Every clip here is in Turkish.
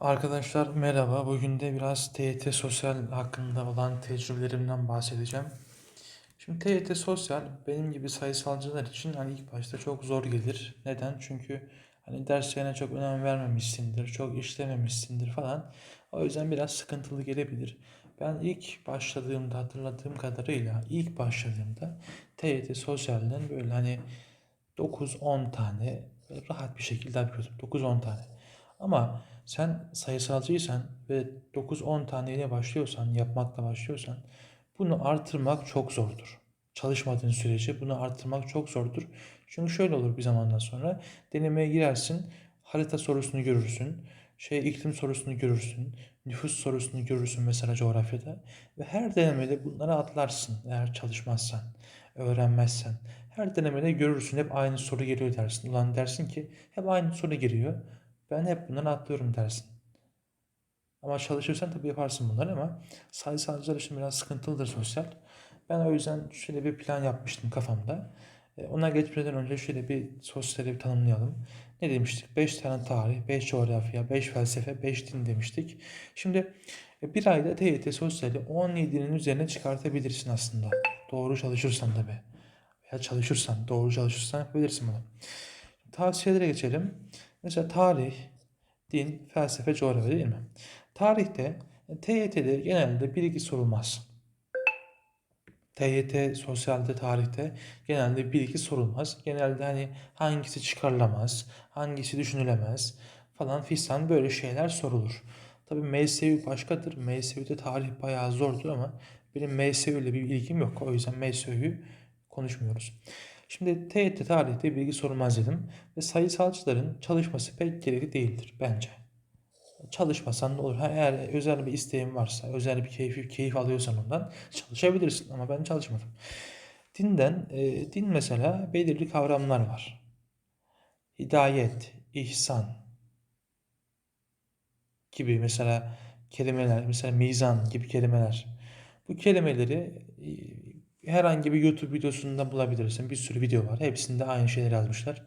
Arkadaşlar merhaba. Bugün de biraz TYT Sosyal hakkında olan tecrübelerimden bahsedeceğim. Şimdi TYT Sosyal benim gibi sayısalcılar için hani ilk başta çok zor gelir. Neden? Çünkü hani derslerine çok önem vermemişsindir, çok işlememişsindir falan. O yüzden biraz sıkıntılı gelebilir. Ben ilk başladığımda hatırladığım kadarıyla ilk başladığımda TYT Sosyal'den böyle hani 9-10 tane rahat bir şekilde yapıyordum. 9-10 tane. Ama sen sayısalcıysan ve 9-10 taneyle başlıyorsan, yapmakla başlıyorsan bunu artırmak çok zordur. Çalışmadığın sürece bunu artırmak çok zordur. Çünkü şöyle olur bir zamandan sonra denemeye girersin, harita sorusunu görürsün, şey iklim sorusunu görürsün, nüfus sorusunu görürsün mesela coğrafyada ve her denemede bunları atlarsın eğer çalışmazsan, öğrenmezsen. Her denemede görürsün hep aynı soru geliyor dersin. Ulan dersin ki hep aynı soru geliyor. Ben hep bunları atlıyorum dersin. Ama çalışırsan tabii yaparsın bunları ama sayısalcılar için biraz sıkıntılıdır sosyal. Ben o yüzden şöyle bir plan yapmıştım kafamda. E, Ona geçmeden önce şöyle bir sosyali bir tanımlayalım. Ne demiştik? 5 tane tarih, 5 coğrafya, 5 felsefe, 5 din demiştik. Şimdi e, bir ayda TYT sosyali 17'nin üzerine çıkartabilirsin aslında. Doğru çalışırsan tabii. Veya çalışırsan, doğru çalışırsan yapabilirsin bunu. Tavsiyelere geçelim. Mesela tarih, din, felsefe, coğrafya değil mi? Tarihte TYT'de genelde bir iki sorulmaz. TYT sosyalde tarihte genelde bir iki sorulmaz. Genelde hani hangisi çıkarılamaz, hangisi düşünülemez falan fistan böyle şeyler sorulur. Tabi MSU başkadır. MSU'de tarih bayağı zordur ama benim MSU ile bir ilgim yok. O yüzden MSU'yu konuşmuyoruz. Şimdi TYT tarihte bilgi sorulmaz dedim ve sayısalcıların çalışması pek gerekli değildir bence. Çalışmasan ne olur? Eğer özel bir isteğin varsa, özel bir keyif, keyif alıyorsan ondan çalışabilirsin ama ben çalışmadım. Dinden, e, din mesela belirli kavramlar var. Hidayet, ihsan gibi mesela kelimeler, mesela mizan gibi kelimeler. Bu kelimeleri e, herhangi bir YouTube videosunda bulabilirsin. Bir sürü video var. Hepsinde aynı şeyleri yazmışlar.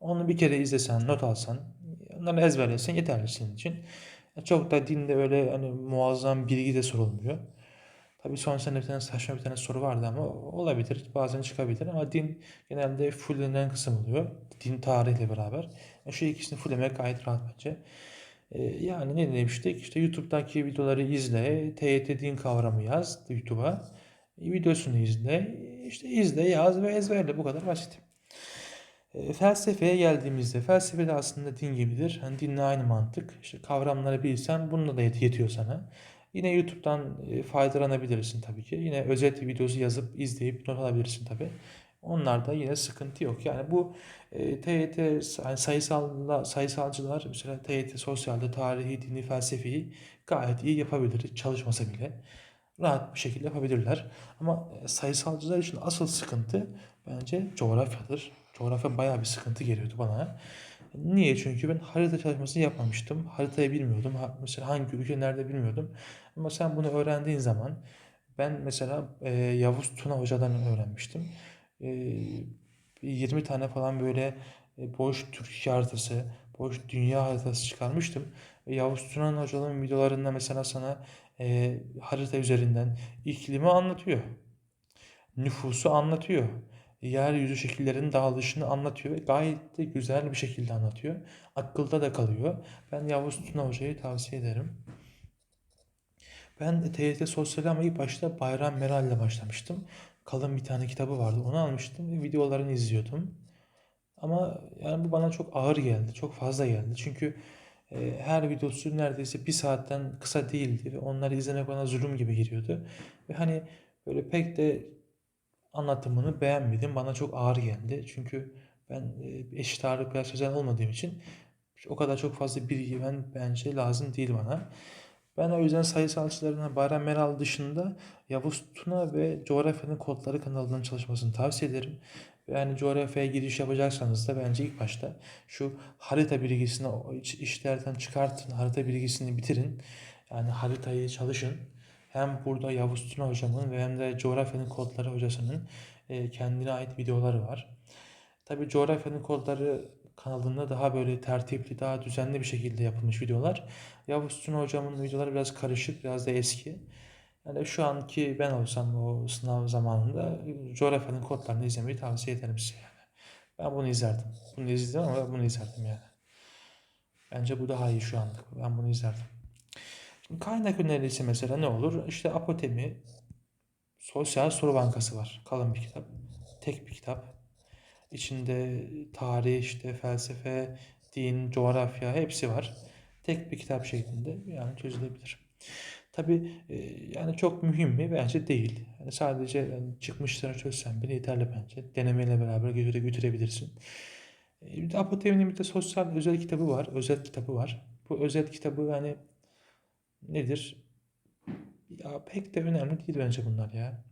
Onu bir kere izlesen, not alsan, onları ezberlesen yeterli senin için. Çok da dinde öyle hani muazzam bilgi de sorulmuyor. Tabii son sene bir tane saçma bir tane soru vardı ama olabilir. Bazen çıkabilir ama din genelde fullenen kısım oluyor. Din tarihle beraber. E, Şu ikisini fulllemek gayet rahat bence. E, yani ne demiştik? İşte YouTube'daki videoları izle. TYT din kavramı yaz YouTube'a. Videosunu izle. İşte izle, yaz ve ezberle. Bu kadar basit. E, felsefeye geldiğimizde felsefe de aslında din gibidir. Hani dinle aynı mantık. İşte kavramları bilsen bununla da yet- yetiyor sana. Yine YouTube'dan e, faydalanabilirsin tabii ki. Yine özet videosu yazıp izleyip not alabilirsin tabii. Onlarda yine sıkıntı yok. Yani bu e, TYT yani sayısal sayısalcılar mesela TYT sosyalde tarihi, dini, felsefeyi gayet iyi yapabilir çalışmasa bile. Rahat bir şekilde yapabilirler. Ama e, sayısalcılar için asıl sıkıntı bence coğrafyadır. Coğrafya bayağı bir sıkıntı geliyordu bana. Niye? Çünkü ben harita çalışması yapmamıştım. Haritayı bilmiyordum. Mesela hangi ülke nerede bilmiyordum. Ama sen bunu öğrendiğin zaman ben mesela e, Yavuz Tuna Hoca'dan öğrenmiştim. E, 20 tane falan böyle e, boş Türkiye haritası, boş dünya haritası çıkarmıştım. E, Yavuz Tunan Hoca'nın videolarında mesela sana e, harita üzerinden iklimi anlatıyor. Nüfusu anlatıyor. Yeryüzü şekillerinin dağılışını anlatıyor ve gayet de güzel bir şekilde anlatıyor. Akılda da kalıyor. Ben Yavuz Tuna Hoca'yı tavsiye ederim. Ben TYT Sosyal ama ilk başta Bayram Meral ile başlamıştım. Kalın bir tane kitabı vardı. Onu almıştım ve videolarını izliyordum. Ama yani bu bana çok ağır geldi. Çok fazla geldi. Çünkü e, her videosu neredeyse bir saatten kısa değildi ve onları izlemek bana zulüm gibi geliyordu. Ve hani böyle pek de anlatımını beğenmedim. Bana çok ağır geldi. Çünkü ben eşit ağırlık biraz sözel olmadığım için o kadar çok fazla bilgi ben bence lazım değil bana. Ben o yüzden sayısalcılarına Bayram Meral dışında Yavuz Tuna ve Coğrafyanın Kodları kanalının çalışmasını tavsiye ederim. Yani coğrafyaya giriş yapacaksanız da bence ilk başta şu harita bilgisini işlerden çıkartın, harita bilgisini bitirin. Yani haritayı çalışın. Hem burada Yavuz Tuna hocamın ve hem de Coğrafyanın Kodları hocasının e, kendine ait videoları var. Tabii coğrafyanın kodları kanalında daha böyle tertipli, daha düzenli bir şekilde yapılmış videolar. Yavuz Tuna hocamın videoları biraz karışık, biraz da eski. Yani şu anki ben olsam o sınav zamanında coğrafyanın kodlarını izlemeyi tavsiye ederim size yani. Ben bunu izlerdim. Bunu izledim ama bunu izlerdim yani. Bence bu daha iyi şu anlık. Ben bunu izlerdim. Şimdi kaynak önerisi mesela ne olur? İşte Apotemi, Sosyal Soru Bankası var. Kalın bir kitap. Tek bir kitap. İçinde tarih, işte felsefe, din, coğrafya hepsi var. Tek bir kitap şeklinde yani çözülebilir. Tabii e, yani çok mühim mi? Bence değil. Yani sadece yani çıkmışlarını çözsen bile yeterli bence. Denemeyle beraber götüre götürebilirsin. E, Apotemi'nin bir de sosyal özel kitabı var. Özel kitabı var. Bu özel kitabı yani nedir? Ya pek de önemli değil bence bunlar ya.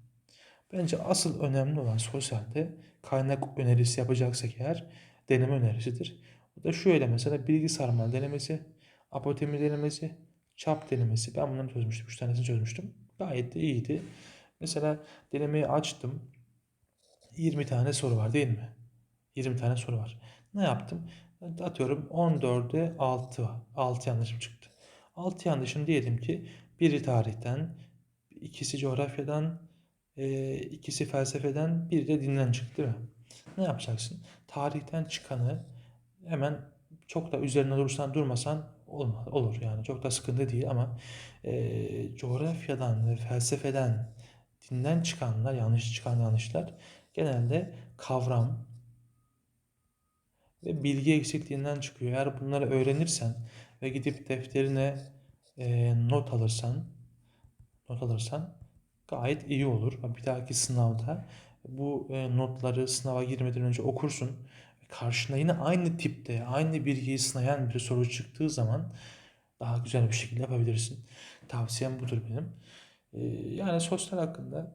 Bence asıl önemli olan sosyalde kaynak önerisi yapacaksak eğer deneme önerisidir. Bu da şöyle mesela bilgi sarmal denemesi, apotemi denemesi, çap denemesi. Ben bunları çözmüştüm. Üç tanesini çözmüştüm. Gayet de iyiydi. Mesela denemeyi açtım. 20 tane soru var değil mi? 20 tane soru var. Ne yaptım? Atıyorum 14'e 6 var. 6 yanlışım çıktı. 6 yanlışım diyelim ki biri tarihten, ikisi coğrafyadan, e, ikisi felsefeden, biri de dinden çıktı değil mi? Ne yapacaksın? Tarihten çıkanı hemen çok da üzerine durursan durmasan olmaz, olur yani çok da sıkıntı değil ama e, coğrafyadan ve felsefeden dinden çıkanlar yanlış çıkan yanlışlar genelde kavram ve bilgi eksikliğinden çıkıyor. Eğer bunları öğrenirsen ve gidip defterine e, not alırsan not alırsan gayet iyi olur. Bir dahaki sınavda bu e, notları sınava girmeden önce okursun. Karşına yine aynı tipte, aynı bilgiyi sınayan bir soru çıktığı zaman daha güzel bir şekilde yapabilirsin. Tavsiyem budur benim. E, yani sosyal hakkında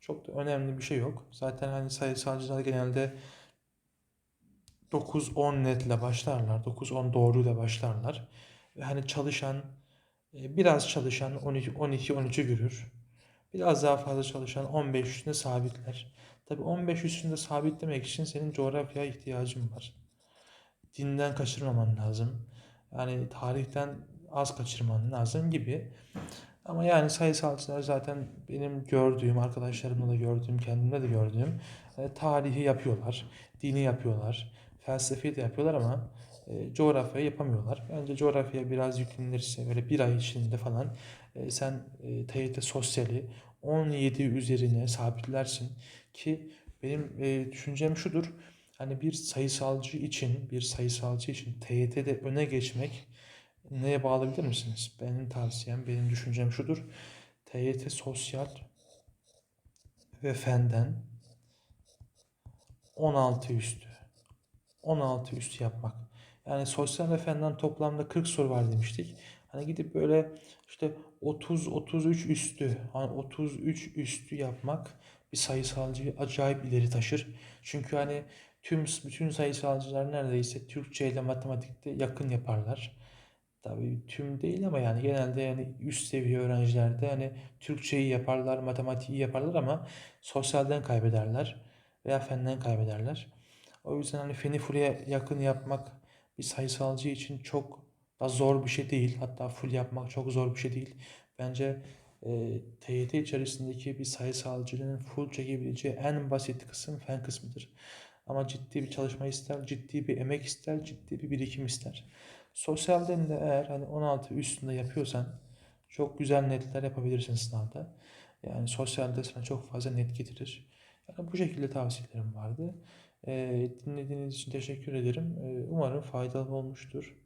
çok da önemli bir şey yok. Zaten hani sayısalcılar genelde 9-10 netle başlarlar. 9-10 doğruyla başlarlar. Hani çalışan, e, biraz çalışan 12-13'ü görür. Biraz daha fazla çalışan 15 üstünde sabitler. Tabii 15 üstünde sabitlemek için senin coğrafyaya ihtiyacın var. Dinden kaçırmaman lazım. Yani tarihten az kaçırman lazım gibi. Ama yani sayısalcılar zaten benim gördüğüm, arkadaşlarımla da gördüğüm, kendimde de gördüğüm e, tarihi yapıyorlar, dini yapıyorlar, felsefeyi de yapıyorlar ama e, coğrafyayı yapamıyorlar. Bence coğrafyaya biraz yüklenirse böyle bir ay içinde falan e, sen e, TYT sosyali 17 üzerine sabitlersin ki benim e, düşüncem şudur. Hani bir sayısalcı için, bir sayısalcı için TYT'de öne geçmek neye bağlı bilir misiniz? Benim tavsiyem, benim düşüncem şudur. TYT sosyal ve fenden 16 üstü. 16 üstü yapmak. Yani sosyal ve fenden toplamda 40 soru var demiştik. Hani gidip böyle işte 30 33 üstü, hani 33 üstü yapmak bir sayısalcıyı acayip ileri taşır. Çünkü hani tüm bütün sayısalcılar neredeyse Türkçe ile matematikte yakın yaparlar. Tabii tüm değil ama yani genelde yani üst seviye öğrencilerde hani Türkçeyi yaparlar, matematiği yaparlar ama sosyalden kaybederler veya fenden kaybederler. O yüzden hani feni full'e yakın yapmak bir sayısalcı için çok da zor bir şey değil. Hatta full yapmak çok zor bir şey değil. Bence e, TYT içerisindeki bir sayısalcının full çekebileceği en basit kısım fen kısmıdır. Ama ciddi bir çalışma ister, ciddi bir emek ister, ciddi bir birikim ister. Sosyalden de eğer hani 16 üstünde yapıyorsan çok güzel netler yapabilirsin sınavda. Yani sosyalde sana çok fazla net getirir. Yani bu şekilde tavsiyelerim vardı. E, dinlediğiniz için teşekkür ederim. E, umarım faydalı olmuştur.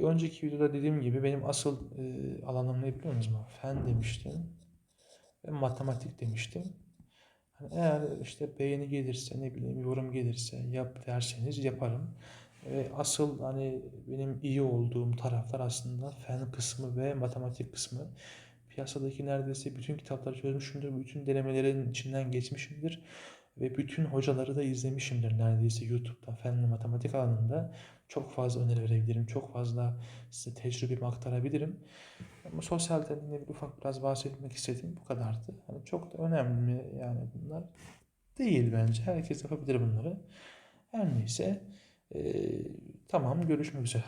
Önceki videoda dediğim gibi benim asıl e, alanım ne biliyor musunuz? Fen demiştim ve matematik demiştim. Hani eğer işte beğeni gelirse ne bileyim yorum gelirse yap derseniz yaparım. Ve asıl hani benim iyi olduğum taraflar aslında fen kısmı ve matematik kısmı. Piyasadaki neredeyse bütün kitapları çözmüşümdür. Bütün denemelerin içinden geçmişimdir. Ve bütün hocaları da izlemişimdir neredeyse YouTube'da fen ve matematik alanında. Çok fazla öneri verebilirim. Çok fazla size tecrübemi aktarabilirim. Ama sosyalden yine bir ufak biraz bahsetmek istedim. Bu kadardı. Hani çok da önemli yani bunlar? Değil bence. Herkes yapabilir bunları. Her neyse. Ee, tamam görüşmek üzere.